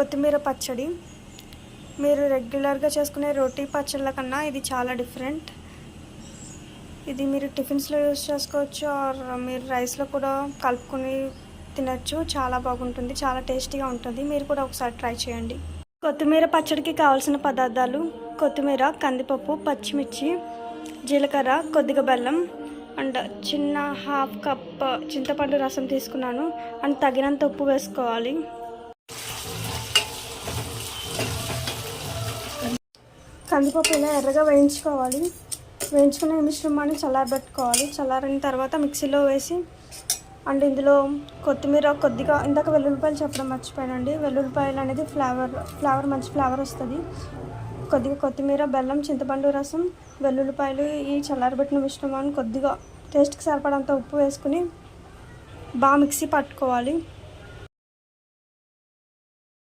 కొత్తిమీర పచ్చడి. మీరు రెగ్యులర్గా చేసుకునే రోటీ పచ్చళ్ళ కన్నా ఇది చాలా డిఫరెంట్. ఇది మీరు టిఫిన్స్లో యూస్ చేసుకోవచ్చు. ఆర్ మీరు రైస్లో కూడా కలుపుకొని తినచ్చు. చాలా బాగుంటుంది. చాలా టేస్టీగా ఉంటుంది. మీరు కూడా ఒకసారి ట్రై చేయండి. కొత్తిమీర పచ్చడికి కావాల్సిన పదార్థాలు కొత్తిమీర కందిపప్పు పచ్చిమిర్చి జీలకర్ర కొద్దిగా బెల్లం అండ్ చిన్న హాఫ్ కప్ చింతపండు రసం తీసుకున్నాను. అండ్ తగినంత ఉప్పు వేసుకోవాలి. కందిపప్పు ఇలా ఎర్రగా వేయించుకోవాలి. వేయించుకునే మిశ్రమాన్ని చల్లారబెట్టుకోవాలి చల్లారిన తర్వాత మిక్సీలో వేసి అండ్ ఇందులో కొత్తిమీర కొద్దిగా ఇందాక వెల్లుల్లిపాయలు చెప్పడం మర్చిపోయానండి. వెల్లుల్లిపాయలు అనేది ఫ్లేవర్ ఫ్లేవర్ మంచి ఫ్లేవర్ వస్తుంది. కొద్దిగా కొత్తిమీర బెల్లం చింతపండు రసం వెల్లుల్లిపాయలు ఈ చల్లారబెట్టిన మిశ్రమాన్ని కొద్దిగా టేస్ట్కి సరిపడంత ఉప్పు వేసుకుని బాగా మిక్సీ పట్టుకోవాలి.